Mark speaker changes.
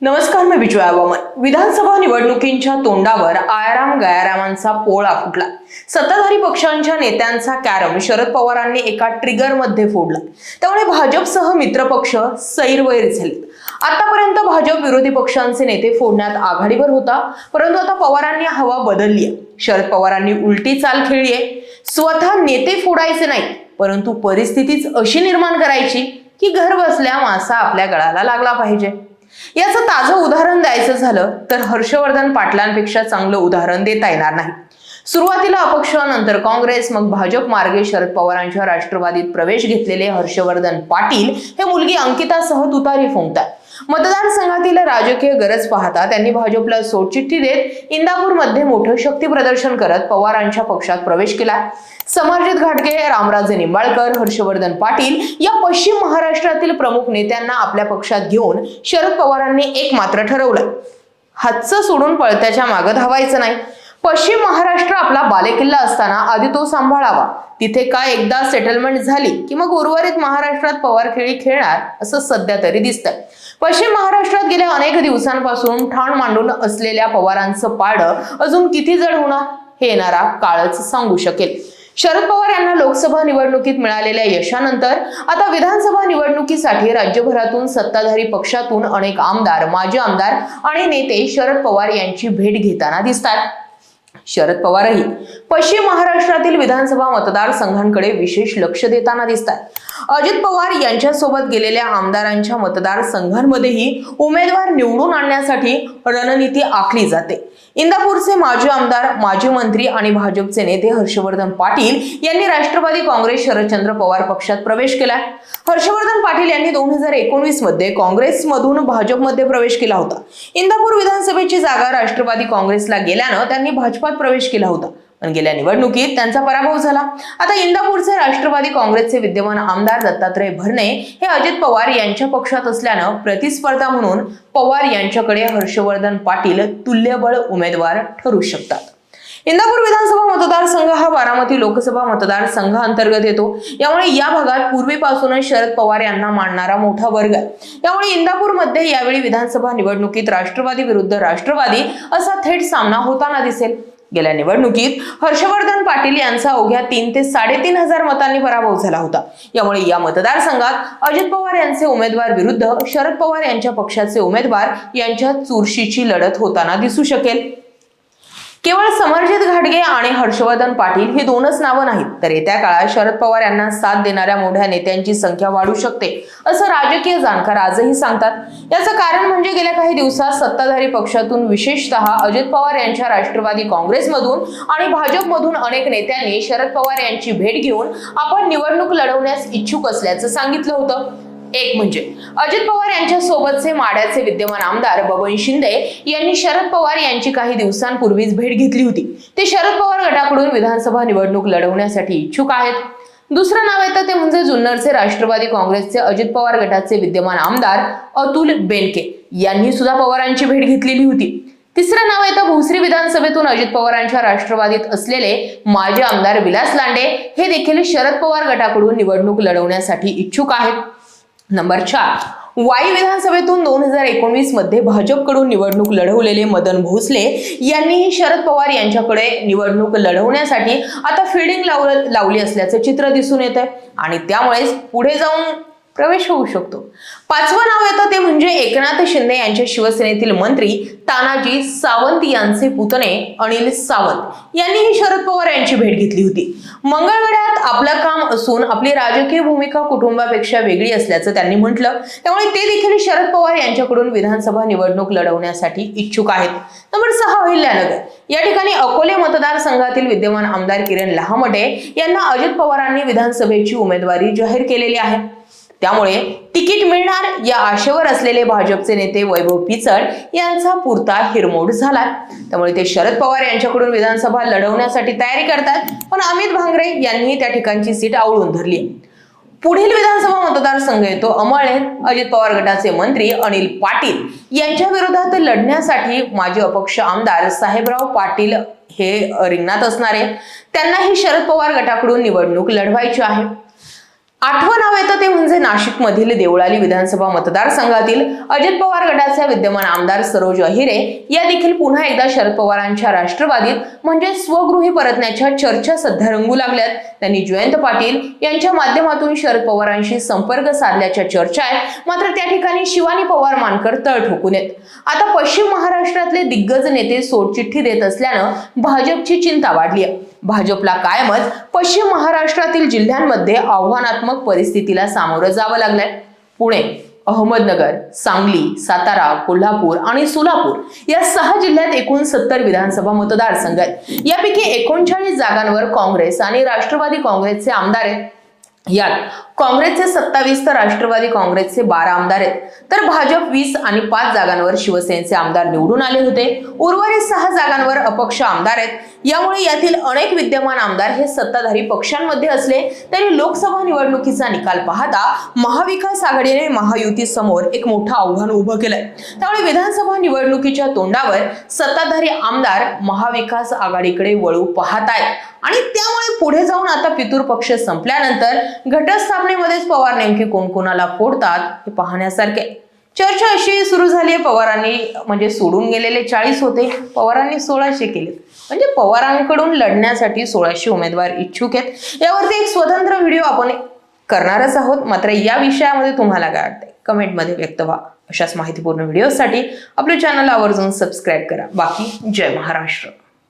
Speaker 1: नमस्कार मी विजया वामन विधानसभा निवडणुकींच्या तोंडावर आयाराम गयारामांचा पोळा फुटला. सत्ताधारी पक्षांच्या नेत्यांचा कॅरम शरद पवारांनी एका ट्रिगरमध्ये फोडला. त्यामुळे भाजपसह मित्रपक्ष सैरवैर झाले आतापर्यंत भाजप विरोधी पक्षांचे नेते फोडण्यात आघाडीवर होता परंतु आता पवारांनी हवा बदलली आहे. शरद पवारांनी उलटी चाल खेळली आहे. स्वतः नेते फोडायचे नाही परंतु परिस्थितीच अशी निर्माण करायची की घर बसल्या मासा आपल्या गळाला लागला पाहिजे. याचं ताजं उदाहरण द्यायचं झालं तर हर्षवर्धन पाटलांपेक्षा चांगलं उदाहरण देता येणार नाही. सुरुवातीला अपक्ष नंतर काँग्रेस मग भाजप मार्गे शरद पवारांच्या राष्ट्रवादीत प्रवेश घेतलेले हर्षवर्धन पाटील हे मुलगी अंकितासह तुतारी फुंकतात मतदारसंघातील राजकीय गरज पाहता त्यांनी भाजपला सोडचिठ्ठी देत इंदापूरमध्ये मोठं शक्ती प्रदर्शन करत पवारांच्या पक्षात प्रवेश केला. समर्जित घाटगे रामराजे निंबाळकर हर्षवर्धन पाटील या पश्चिम महाराष्ट्रातील प्रमुख नेत्यांना आपल्या पक्षात घेऊन शरद पवारांनी एक मात्र ठरवलं. हातचं सोडून पळत्याच्या मागं धावायचं नाही. पश्चिम महाराष्ट्र आपला बालेकिल्ला असताना आधी तो सांभाळावा. तिथे काय एकदा सेटलमेंट झाली की मग उर्वरित महाराष्ट्रात पवार खेळी खेळणार असं सध्या तरी दिसतंय. पश्चिम महाराष्ट्रात गेल्या अनेक दिवसांपासून ठाण मांडून असलेल्या पवारांचं पारडं अजून किती जड होणार हे येणारा काळच सांगू शकेल. शरद पवार यांना लोकसभा निवडणुकीत मिळालेल्या यशानंतर आता विधानसभा निवडणुकीसाठी राज्यभरातून सत्ताधारी पक्षातून अनेक आमदार माजी आमदार आणि नेते शरद पवार यांची भेट घेताना दिसतात. शरद पवारही पश्चिम महाराष्ट्रातील विधानसभा मतदारसंघांकडे विशेष लक्ष देताना दिसतात अजित पवार यांच्यासोबत गेलेल्या आमदारांच्या मतदारसंघांमध्येही उमेदवार निवडून आणण्यासाठी रणनीती आखली जाते. इंदापूरचे माजी आमदार माजी मंत्री आणि भाजपचे नेते हर्षवर्धन पाटील यांनी राष्ट्रवादी काँग्रेस शरदचंद्र पवार पक्षात प्रवेश केला हर्षवर्धन पाटील यांनी दोन हजार एकोणवीसमध्ये काँग्रेसमधून भाजपमध्ये प्रवेश केला होता. इंदापूर विधानसभेची जागा राष्ट्रवादी काँग्रेसला गेल्यानं त्यांनी भाजपात प्रवेश केला होता. पण गेल्या निवडणुकीत त्यांचा पराभव झाला. आता इंदापूरचे राष्ट्रवादी काँग्रेसचे विद्यमान आमदार दत्तात्रय भरणे हे अजित पवार यांच्या पक्षात असल्यानं प्रतिस्पर्धा म्हणून पवार यांच्याकडे हर्षवर्धन पाटील तुल्यबळ उमेदवार ठरू शकतात. इंदापूर विधानसभा मतदारसंघ हा बारामती लोकसभा मतदारसंघ अंतर्गत येतो. यामुळे या भागात पूर्वीपासूनच शरद पवार यांना मानणारा मोठा वर्ग आहे. त्यामुळे इंदापूरमध्ये यावेळी विधानसभा निवडणुकीत राष्ट्रवादी विरुद्ध राष्ट्रवादी असा थेट सामना होताना दिसेल. गेल्या निवडणुकीत हर्षवर्धन पाटील यांचा अवघ्या तीन ते साडेतीन हजार मतांनी पराभव झाला होता. यामुळे या मतदारसंघात अजित पवार यांचे उमेदवार विरुद्ध शरद पवार यांच्या पक्षाचे उमेदवार यांच्या चुरशीची लढत होताना दिसू शकेल. केवळ समर्जित घाटगे आणि हर्षवर्धन पाटील ही दोनच नावं नाहीत. तर येत्या काळात शरद पवार यांना साथ देणाऱ्या मोठ्या नेत्यांची संख्या वाढू शकते असं राजकीय जाणकार आजही सांगतात. याचं कारण म्हणजे गेल्या काही दिवसात सत्ताधारी पक्षातून विशेषतः अजित पवार यांच्या राष्ट्रवादी काँग्रेसमधून आणि भाजपमधून अनेक नेत्यांनी शरद पवार यांची भेट घेऊन आपण निवडणूक लढवण्यास इच्छुक असल्याचं सांगितलं होतं. एक म्हणजे अजित पवार यांच्या सोबतचे माड्याचे विद्यमान आमदार बबन शिंदे यांनी शरद पवार यांची काही दिवसांपूर्वीच भेट घेतली होती. ते शरद पवार गटाकडून विधानसभा निवडणूक लढवण्यासाठी इच्छुक आहेत. दुसरं नाव येतं ते म्हणजे जुन्नरचे राष्ट्रवादी काँग्रेसचे अजित पवार गटाचे विद्यमान आमदार अतुल बेनके यांनी सुद्धा पवारांची भेट घेतलेली होती. तिसरं नाव येतं भोसरी विधानसभेतून अजित पवारांच्या राष्ट्रवादीत असलेले माजी आमदार विलास लांडे. हे देखील शरद पवार गटाकडून निवडणूक लढवण्यासाठी इच्छुक आहेत. नंबर चार. वाई विधानसभेतून दोन हजार एकोणवीसमध्ये भाजपकडून निवडणूक लढवलेले मदन भोसले यांनीही शरद पवार यांच्याकडे निवडणूक लढवण्यासाठी आता फिडिंग लावली असल्याचं चित्र दिसून येत आहे आणि त्यामुळेच पुढे जाऊन प्रवेश होऊ शकतो. पाचवं नाव येतं ते म्हणजे एकनाथ शिंदे यांच्या शिवसेनेतील मंत्री तानाजी सावंत यांचे पुतणे अनिल सावंत. यांनीही शरद पवार यांची भेट घेतली होती. मंगळवेढ्यात आपलं काम असून आपली राजकीय भूमिका कुटुंबापेक्षा वेगळी असल्याचं त्यांनी म्हटलं. त्यामुळे ते देखील शरद पवार यांच्याकडून विधानसभा निवडणूक लढवण्यासाठी इच्छुक आहेत. नंबर सहा अहिल्यानगर. या ठिकाणी अकोले मतदारसंघातील विद्यमान आमदार किरण लहामटे यांना अजित पवारांनी विधानसभेची उमेदवारी जाहीर केलेली आहे. त्यामुळे तिकीट मिळणार या आशेवर असलेले भाजपचे नेते वैभव पिचड यांचा पुरता हिरमोड झाला त्यामुळे ते शरद पवार यांच्याकडून विधानसभा लढवण्यासाठी तयारी करतात पण अमित भांगरे यांनी त्या ठिकाणची सीट आवळून धरली. पुढील विधानसभा मतदारसंघ येतो अमळे अजित पवार गटाचे मंत्री अनिल पाटील यांच्या विरोधात लढण्यासाठी माजी अपक्ष आमदार साहेबराव पाटील हे रिंगणात असणारे. त्यांनाही शरद पवार गटाकडून निवडणूक लढवायची आहे. आठवं नाव येतं ते नाशिकमधील नाशिक मधील देवळाली विधानसभा मतदारसंघातील अजित पवार गटाचे विद्यमान आमदार सरोज अहिरे या देखील पुन्हा एकदा शरद पवारांच्या राष्ट्रवादीत म्हणजे स्वगृही परतण्याच्या चर्चा सध्या रंगू लागल्यात. त्यांनी जयंत पाटील यांच्या माध्यमातून शरद पवारांशी संपर्क साधल्याच्या चर्चा आहेत मात्र त्या ठिकाणी शिवानी पवार मानकर तळ ठोकून येत. आता पश्चिम महाराष्ट्रातले दिग्गज नेते सोडचिठ्ठी देत असल्यानं भाजपची चिंता वाढली आहे. भाजपला कायमच पश्चिम महाराष्ट्रातील जिल्ह्यांमध्ये आव्हानात्मक परिस्थितीला सामोरं जावं लागलंय. पुणे अहमदनगर सांगली सातारा कोल्हापूर आणि सोलापूर या सहा जिल्ह्यात एकूण सत्तर विधानसभा मतदारसंघ आहेत. यापैकी एकोणचाळीस जागांवर काँग्रेस आणि राष्ट्रवादी काँग्रेसचे आमदार आहेत. यात काँग्रेसचे सत्तावीस तर राष्ट्रवादी काँग्रेसचे बारा आमदार आहेत. तर भाजप वीस आणि पाच जागांवर शिवसेनेचे आमदार निवडून आले होते. उर्वरित सहा जागांवर अपक्ष आमदार आहेत. यामुळे यातील अनेक विद्यमान आमदार हे सत्ताधारी पक्षांमध्ये असले तरी लोकसभा निवडणुकीचा निकाल पाहता महाविकास आघाडीने महायुती समोर एक मोठं आव्हान उभं केलंय. त्यामुळे विधानसभा निवडणुकीच्या तोंडावर सत्ताधारी आमदार महाविकास आघाडीकडे वळू पाहत आहेत आणि त्यामुळे पुढे जाऊन आता पितूर पक्ष संपल्यानंतर घटस्थापनेमध्येच पवार नेमके कोण कोणाला फोडतात हे पाहण्यासारखे चर्चा अशी सुरू झाली आहे पवारांनी म्हणजे सोडून गेलेले चाळीस होते पवारांनी सोळाशे केले. म्हणजे पवारांकडून लढण्यासाठी सोळाशे उमेदवार इच्छुक आहेत. यावरती एक स्वतंत्र व्हिडिओ आपण करणारच आहोत. मात्र या विषयामध्ये तुम्हाला काय वाटतंय? कमेंटमध्ये व्यक्त व्हा. अशाच माहितीपूर्ण व्हिडिओसाठी आपल्या चॅनल आवर्जून सबस्क्राईब करा. बाकी जय महाराष्ट्र.